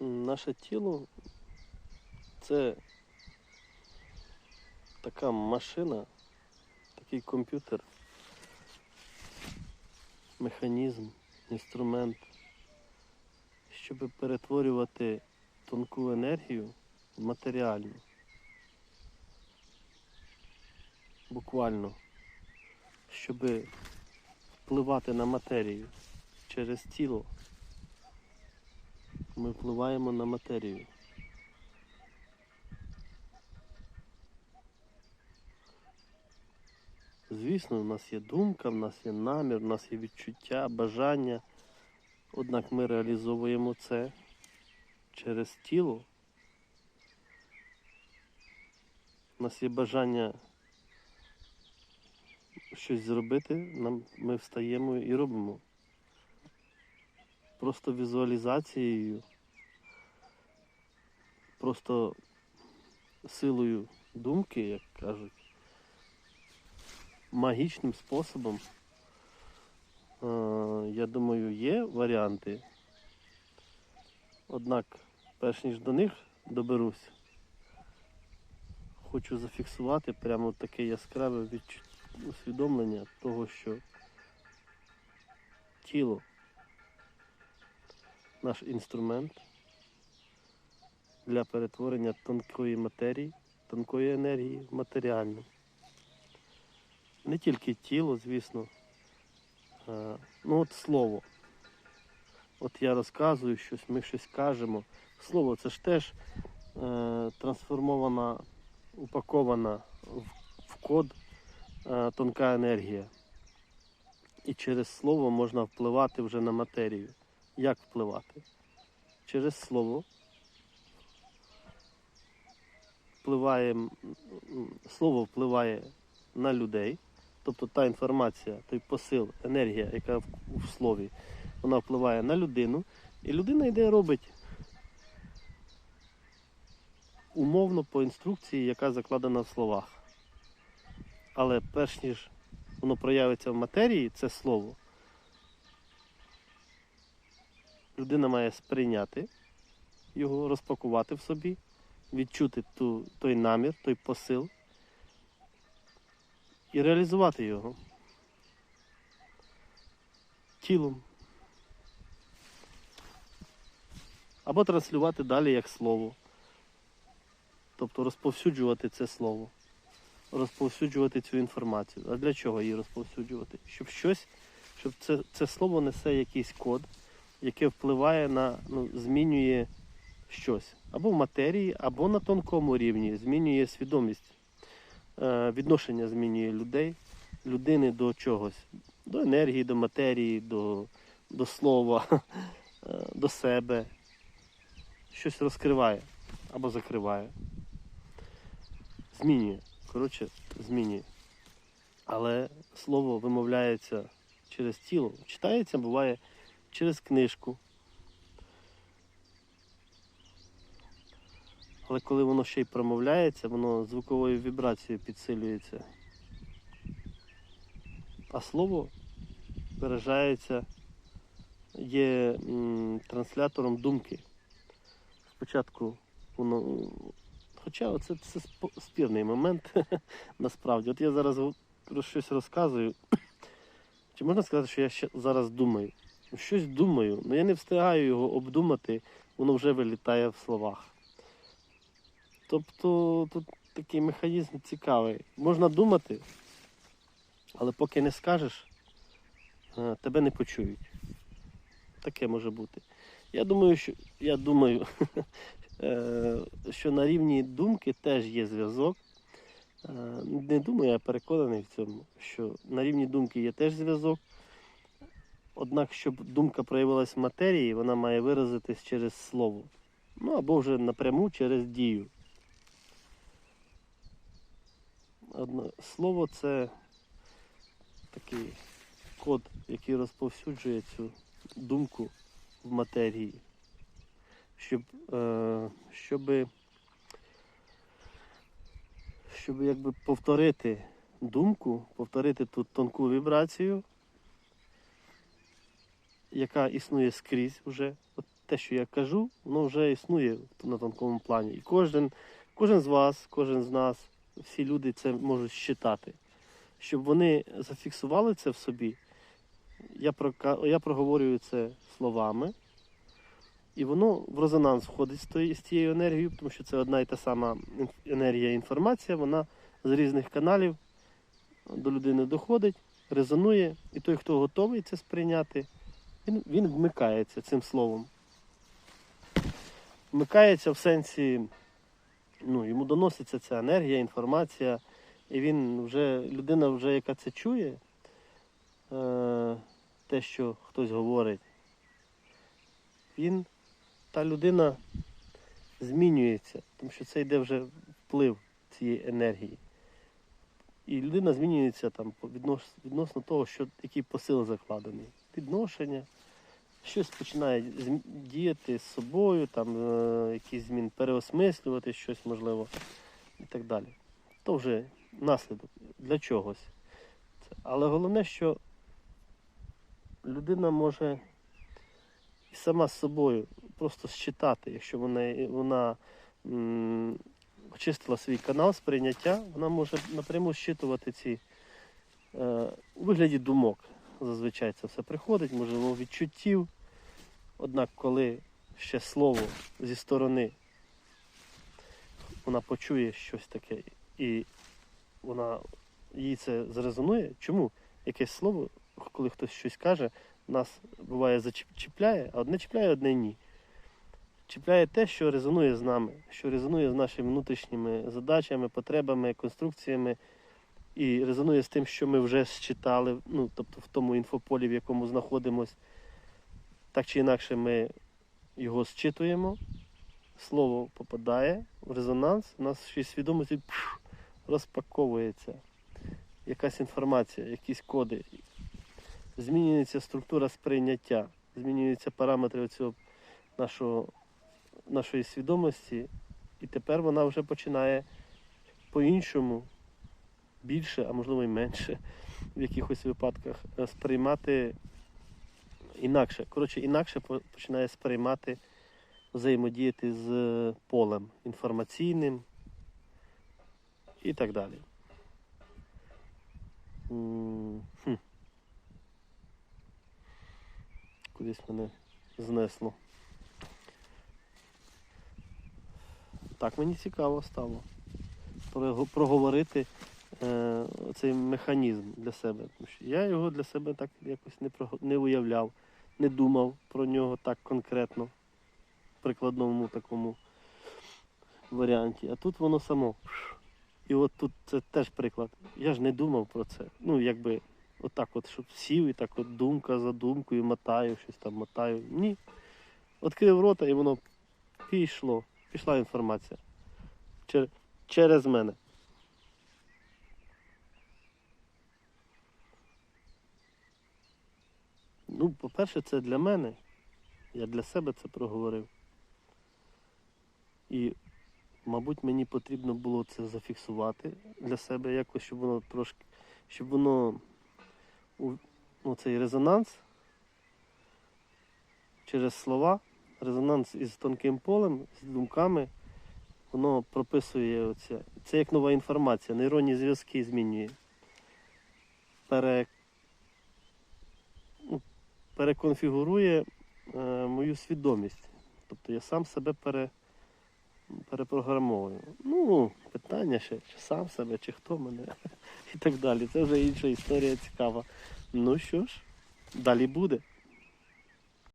Наше тіло це така машина, такий комп'ютер, механізм, інструмент, щоб перетворювати тонку енергію в матеріальну. Буквально, щоб впливати на матерію через тіло. Ми впливаємо на матерію. Звісно, у нас є думка, в нас є намір, у нас є відчуття, бажання. Однак ми реалізовуємо це через тіло. У нас є бажання щось зробити, нам, ми встаємо і робимо. Просто візуалізацією, просто силою думки, як кажуть, магічним способом. Е, Я думаю, є варіанти. Однак, перш ніж до них доберусь, хочу зафіксувати прямо таке яскраве усвідомлення того, що тіло наш інструмент для перетворення тонкої матерії, тонкої енергії в матеріальну. Не тільки тіло, звісно. Ну от слово. От я розказую щось, ми щось кажемо. Слово це ж теж е, трансформована, упакована в, в код е, тонка енергія. І через слово можна впливати вже на матерію. Як впливати? Через слово впливає, слово впливає на людей, тобто та інформація, той посил, енергія, яка в слові, вона впливає на людину, і людина йде робить умовно по інструкції, яка закладена в словах. Але перш ніж воно проявиться в матерії, це слово, людина має сприйняти його, розпакувати в собі, відчути ту, той намір, той посил і реалізувати його тілом. Або транслювати далі як слово. Тобто розповсюджувати це слово, розповсюджувати цю інформацію. А для чого її розповсюджувати? Щоб щось, щоб це, це слово несе якийсь код, яке впливає на, ну, змінює щось. Або в матерії, або на тонкому рівні, змінює свідомість. Е, відношення змінює людей, людини до чогось, до енергії, до матерії, до, до слова, е, до себе. Щось розкриває або закриває. Змінює. Коротше, змінює. Але слово вимовляється через тіло. Читається, буває через книжку. Але коли воно ще й промовляється, воно звуковою вібрацією підсилюється. А слово виражається, є м, транслятором думки. Спочатку воно. Хоча це, це спірний момент насправді. От я зараз щось розказую. Чи можна сказати, що я ще зараз думаю? Щось думаю, але я не встигаю його обдумати, воно вже вилітає в словах. Тобто тут такий механізм цікавий. Можна думати, але поки не скажеш, е, тебе не почують. Таке може бути. Я думаю, що я думаю, е, що на рівні думки теж є зв'язок. Е, Не думаю, я переконаний в цьому, що на рівні думки є теж зв'язок. Однак, щоб думка проявилась в матерії, вона має виразитись через слово. Ну або вже напряму через дію. Одно, слово це такий код, який розповсюджує цю думку в матерії, щоб, е, щоби, щоб якби повторити думку, повторити ту тонку вібрацію, яка існує скрізь уже. От те, що я кажу, воно вже існує на тонкому плані. І кожен, кожен з вас, кожен з нас, всі люди це можуть считати. Щоб вони зафіксували це в собі, я, я проговорюю це словами, і воно в резонанс входить з тією енергією, тому що це одна і та сама енергія інформація, вона з різних каналів до людини доходить, резонує, і той, хто готовий це сприйняти, він, він вмикається цим словом. Вмикається в сенсі, ну, йому доноситься ця енергія, інформація, і він вже, людина, вже, яка це чує, е, те, що хтось говорить, він, та людина змінюється, тому що це йде вже вплив цієї енергії. І людина змінюється там віднос- відносно того, що який посил закладений. Відношення, щось починає діяти з собою, там е, якісь змін переосмислювати щось можливо і так далі. То вже наслідок для чогось. Але головне, що людина може сама з собою просто считати, якщо вона, вона м, очистила свій канал сприйняття, вона може напряму щитувати ці е, у вигляді думок. Зазвичай це все приходить, можливо, відчуттів. Однак, коли ще слово зі сторони вона почує щось таке, і вона їй це зрезонує. Чому? Якесь слово, коли хтось щось каже, нас буває зачіпляє, а одне чіпляє, одне ні. Чіпляє те, що резонує з нами, що резонує з нашими внутрішніми задачами, потребами, конструкціями, і резонує з тим, що ми вже считали, ну, тобто в тому інфополі, в якому знаходимося. Так чи інакше ми його зчитуємо, слово попадає в резонанс, у нас ще свідомості розпаковується. Якась інформація, якісь коди. Змінюється структура сприйняття, змінюються параметри цього нашого, нашої свідомості, і тепер вона вже починає по-іншому, більше, а можливо і менше в якихось випадках е, сприймати інакше. Коротше, інакше починає сприймати, взаємодіяти з полем інформаційним і так далі. Хм. Кудись мене знесло. Так мені цікаво стало проговорити е, цей механізм для себе. Тому що я його для себе так якось не, прого- не уявляв, не думав про нього так конкретно, в прикладному такому варіанті. А тут воно само. І от тут це теж приклад. Я ж не думав про це. Ну, якби отак, от, щоб сів і так от думка за думкою, мотаю, щось там мотаю. Ні. Відкрив рота і воно пішло. Пішла інформація. Чер- через мене. Ну, по-перше, це для мене. Я для себе це проговорив. І, мабуть, мені потрібно було це зафіксувати для себе якось, щоб воно трошки, щоб воно ну, цей резонанс через слова, резонанс із тонким полем, з думками, воно прописує оце. Це як нова інформація, нейронні зв'язки змінює. Пере, ну, переконфігурує е, мою свідомість. Тобто я сам себе пере, перепрограмовую. Ну, питання ще, чи сам себе, чи хто мене, і так далі. Це вже інша історія цікава. Ну що ж, далі буде.